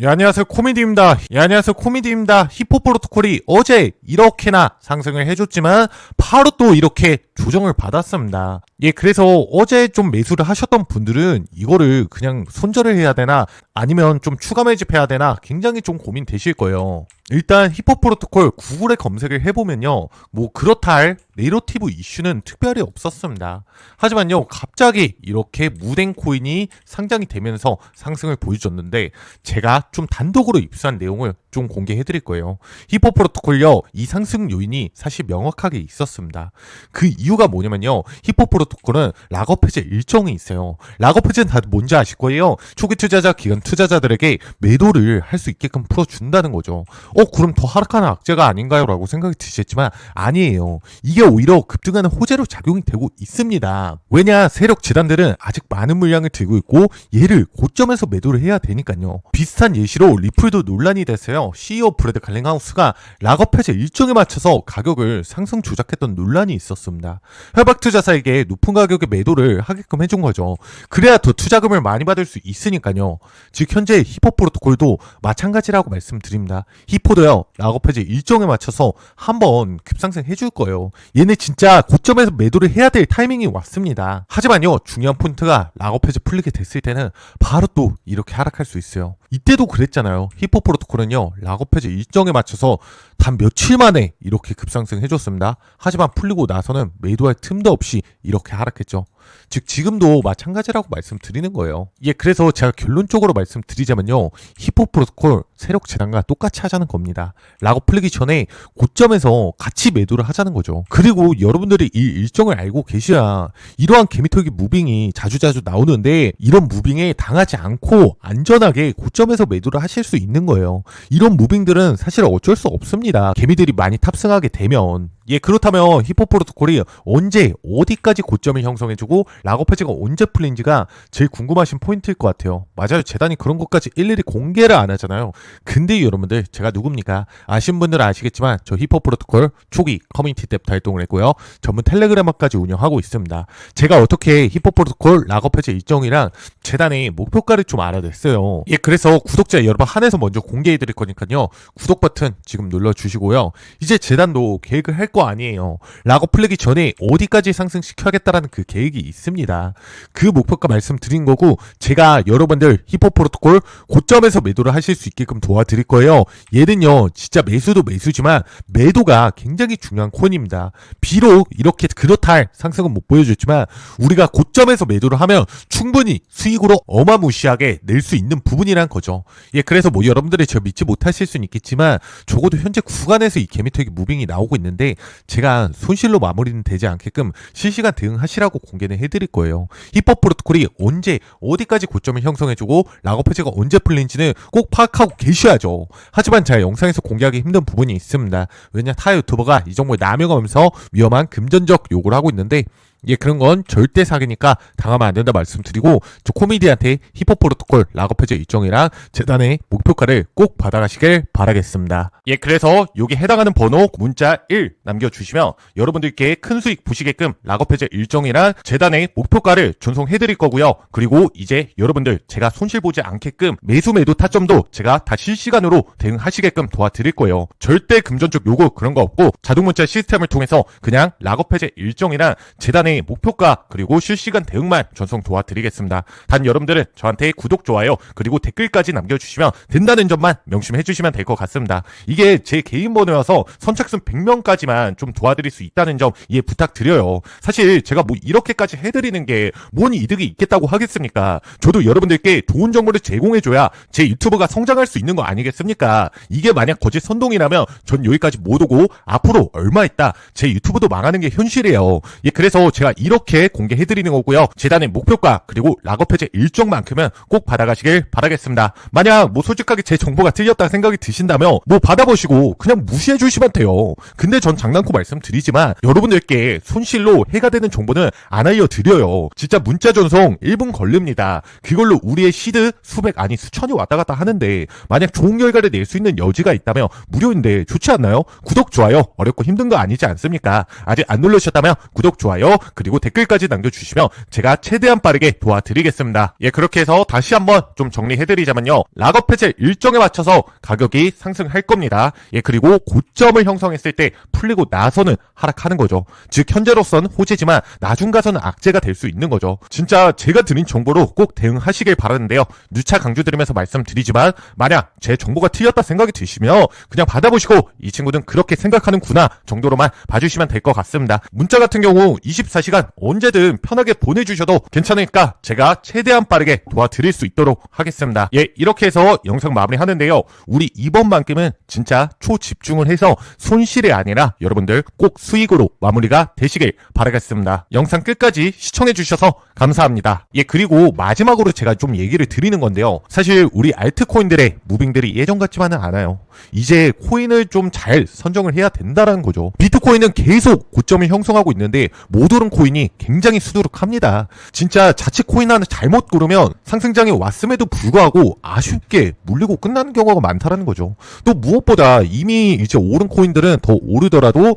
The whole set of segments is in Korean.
예, 안녕하세요. 코미디입니다. 예, 안녕하세요. 코미디입니다. 힙합 프로토콜이 어제 이렇게나 상승을 해줬지만 바로 또 이렇게 조정을 받았습니다. 예, 그래서 어제 좀 매수를 하셨던 분들은 이거를 그냥 손절을 해야 되나 아니면 좀 추가 매집해야 되나 굉장히 좀 고민되실 거예요. 일단 힙합 프로토콜 구글에 검색을 해보면요. 뭐 그렇다 할 네로티브 이슈는 특별히 없었습니다. 하지만요, 갑자기 이렇게 무덴 코인이 상장이 되면서 상승을 보여줬는데 제가 좀 단독으로 입수한 내용을 좀 공개해 드릴 거예요. 힙합 프로토콜요, 이 상승 요인이 사실 명확하게 있었습니다. 그 이유가 뭐냐면요, 힙합 프로토콜은 락업 해제 일정이 있어요. 락업 해제는 다들 뭔지 아실 거예요. 초기 투자자, 기간 투자자들에게 매도를 할 수 있게끔 풀어준다는 거죠. 어, 그럼 더 하락하는 악재가 아닌가요? 라고 생각이 드시겠지만, 아니에요. 이게 오히려 급등하는 호재로 작용이 되고 있습니다. 왜냐, 세력 재단들은 아직 많은 물량을 들고 있고, 얘를 고점에서 매도를 해야 되니까요. 비슷한 예시로 리플도 논란이 됐어요. CEO 브래드 갈링하우스가 락업 해제 일정에 맞춰서 가격을 상승 조작했던 논란이 있었습니다. 협박 투자사에게 높은 가격에 매도를 하게끔 해준 거죠. 그래야 더 투자금을 많이 받을 수 있으니까요. 즉 현재 히포 프로토콜도 마찬가지라고 말씀드립니다. 히포도요 락업 해제 일정에 맞춰서 한번 급상승 해줄 거예요. 얘네 진짜 고점에서 매도를 해야 될 타이밍이 왔습니다. 하지만요 중요한 포인트가 락업 해제 풀리게 됐을 때는 바로 또 이렇게 하락할 수 있어요. 이때도 그랬잖아요. 히포 프로토콜은요 락업 해제 일정에 맞춰서 단 며칠 만에 이렇게 급상승 해줬습니다. 하지만 풀리고 나서는 매도할 틈도 없이 이렇게 하락했죠. 즉 지금도 마찬가지라고 말씀드리는 거예요. 예, 그래서 제가 결론적으로 말씀드리자면요. 힙합 프로토콜 세력 재단과 똑같이 하자는 겁니다. 라고 풀리기 전에 고점에서 같이 매도를 하자는 거죠. 그리고 여러분들이 이 일정을 알고 계셔야 이러한 개미털기 무빙이 자주자주 나오는데 이런 무빙에 당하지 않고 안전하게 고점에서 매도를 하실 수 있는 거예요. 이런 무빙들은 사실 어쩔 수 없습니다. 개미들이 많이 탑승하게 되면 예, 그렇다면 힙합 프로토콜이 언제 어디까지 고점을 형성해주고 락업 해제가 언제 풀린지가 제일 궁금하신 포인트일 것 같아요. 맞아요. 재단이 그런 것까지 일일이 공개를 안 하잖아요. 근데 여러분들 제가 누굽니까? 아신 분들은 아시겠지만 저 힙합 프로토콜 초기 커뮤니티 때부터 활동을 했고요. 전문 텔레그램까지 운영하고 있습니다. 제가 어떻게 힙합 프로토콜 락업 해제 일정이랑 재단의 목표가를 좀 알아냈어요. 예, 그래서 구독자 여러분 한해서 먼저 공개해 드릴 거니까요. 구독 버튼 지금 눌러 주시고요. 이제 재단도 계획을 할거 아니에요. 락업 풀리기 전에 어디까지 상승시켜야겠다라는 그 계획이 있습니다. 그 목표가 말씀드린 거고 제가 여러분들 힙합 프로토콜 고점에서 매도를 하실 수 있게끔 도와드릴 거예요. 얘는요 진짜 매수도 매수지만 매도가 굉장히 중요한 코인입니다. 비록 이렇게 그렇다 할 상승은 못 보여줬지만 우리가 고점에서 매도를 하면 충분히 수익으로 어마무시하게 낼 수 있는 부분이란 거죠. 예, 그래서 뭐 여러분들이 저 믿지 못하실 수는 있겠지만 적어도 현재 구간에서 이 개미터기 무빙이 나오고 있는데 제가 손실로 마무리는 되지 않게끔 실시간 대응하시라고 공개는 해드릴 거예요. 힙합 프로토콜이 언제 어디까지 고점을 형성해주고 락업 해제가 언제 풀린지는 꼭 파악하고 계셔야죠. 하지만 제가 영상에서 공개하기 힘든 부분이 있습니다. 왜냐 타 유튜버가 이 정보에 남용하면서 위험한 금전적 요구를 하고 있는데 예, 그런 건 절대 사기니까 당하면 안 된다 말씀드리고 저 코미디한테 힙합 프로토콜 락업 해제 일정이랑 재단의 목표가를 꼭 받아가시길 바라겠습니다. 예, 그래서 여기 해당하는 번호 문자 1 남겨주시면 여러분들께 큰 수익 보시게끔 락업 해제 일정이랑 재단의 목표가를 전송해드릴 거고요. 그리고 이제 여러분들 제가 손실 보지 않게끔 매수 매도 타점도 제가 다 실시간으로 대응하시게끔 도와드릴 거예요. 절대 금전적 요구 그런 거 없고 자동 문자 시스템을 통해서 그냥 락업 해제 일정이랑 재단의 목표가 그리고 실시간 대응만 전송 도와드리겠습니다. 단 여러분들은 저한테 구독 좋아요 그리고 댓글까지 남겨주시면 된다는 점만 명심해 주시면 될 것 같습니다. 이게 제 개인 번호여서 선착순 100명까지만 좀 도와드릴 수 있다는 점 이해 부탁드려요. 사실 제가 뭐 이렇게까지 해드리는 게 뭔 이득이 있겠다고 하겠습니까? 저도 여러분들께 좋은 정보를 제공해줘야 제 유튜브가 성장할 수 있는 거 아니겠습니까? 이게 만약 거짓 선동이라면 전 여기까지 못 오고 앞으로 얼마 있다 제 유튜브도 망하는 게 현실이에요. 예, 그래서 제가 이렇게 공개해드리는 거고요. 재단의 목표가 그리고 락업 해제 일정만큼은 꼭 받아가시길 바라겠습니다. 만약 뭐 솔직하게 제 정보가 틀렸다 생각이 드신다면 뭐 받아보시고 그냥 무시해 주시면 돼요. 근데 전 장난코 말씀드리지만 여러분들께 손실로 해가 되는 정보는 안 알려드려요. 진짜 문자 전송 1분 걸립니다. 그걸로 우리의 시드 수백 아니 수천이 왔다 갔다 하는데 만약 좋은 결과를 낼 수 있는 여지가 있다면 무료인데 좋지 않나요? 구독 좋아요 어렵고 힘든 거 아니지 않습니까? 아직 안 누르셨다면 구독 좋아요 그리고 댓글까지 남겨주시면 제가 최대한 빠르게 도와드리겠습니다. 예, 그렇게 해서 다시 한번 좀 정리해드리자면요. 락업 해제 일정에 맞춰서 가격이 상승할 겁니다. 예, 그리고 고점을 형성했을 때 풀리고 나서는 하락하는 거죠. 즉, 현재로선 호재지만 나중 가서는 악재가 될 수 있는 거죠. 진짜 제가 드린 정보로 꼭 대응하시길 바라는데요. 누차 강조드리면서 말씀드리지만 만약 제 정보가 틀렸다 생각이 드시면 그냥 받아보시고 이 친구는 그렇게 생각하는구나 정도로만 봐주시면 될 것 같습니다. 문자 같은 경우 24 시간 언제든 편하게 보내주셔도 괜찮으니까 제가 최대한 빠르게 도와드릴 수 있도록 하겠습니다. 예, 이렇게 해서 영상 마무리하는데요. 우리 이번만큼은 진짜 초집중을 해서 손실이 아니라 여러분들 꼭 수익으로 마무리가 되시길 바라겠습니다. 영상 끝까지 시청해주셔서 감사합니다. 예, 그리고 마지막으로 제가 좀 얘기를 드리는 건데요. 사실 우리 알트코인들의 무빙들이 예전 같지만은 않아요. 이제 코인을 좀 잘 선정을 해야 된다라는 거죠. 비트코인은 계속 고점을 형성하고 있는데 못 오른 코인이 굉장히 수두룩합니다. 진짜 자칫 코인 하나 잘못 고르면 상승장에 왔음에도 불구하고 아쉽게 물리고 끝나는 경우가 많다라는 거죠. 또 무엇보다 이미 이제 오른 코인들은 더 오르더라도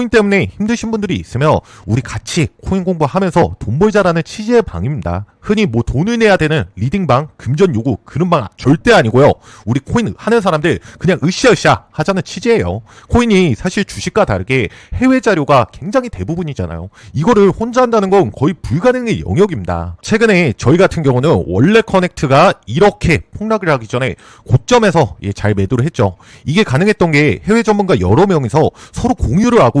때문에 힘드신 분들이 있으면 우리 같이 코인 공부하면서 돈 벌자라는 취지의 방입니다. 흔히 뭐 돈을 내야 되는 리딩방, 금전 요구 그런 방 절대 아니고요. 우리 코인 하는 사람들 그냥 으쌰으쌰 하자는 취지예요. 코인이 사실 주식과 다르게 해외 자료가 굉장히 대부분이잖아요. 이거를 혼자 한다는 건 거의 불가능의 영역입니다. 최근에 저희 같은 경우는 원래 커넥트가 이렇게 폭락을 하기 전에 고점에서 예, 잘 매도를 했죠. 이게 가능했던 게 해외 전문가 여러 명이서 서로 공유를 하고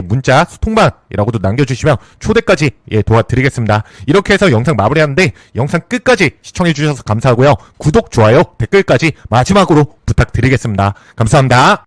문자 소통방이라고도 남겨주시면 초대까지 예, 도와드리겠습니다. 이렇게 해서 영상 마무리하는데 영상 끝까지 시청해주셔서 감사하고요. 구독, 좋아요, 댓글까지 마지막으로 부탁드리겠습니다. 감사합니다.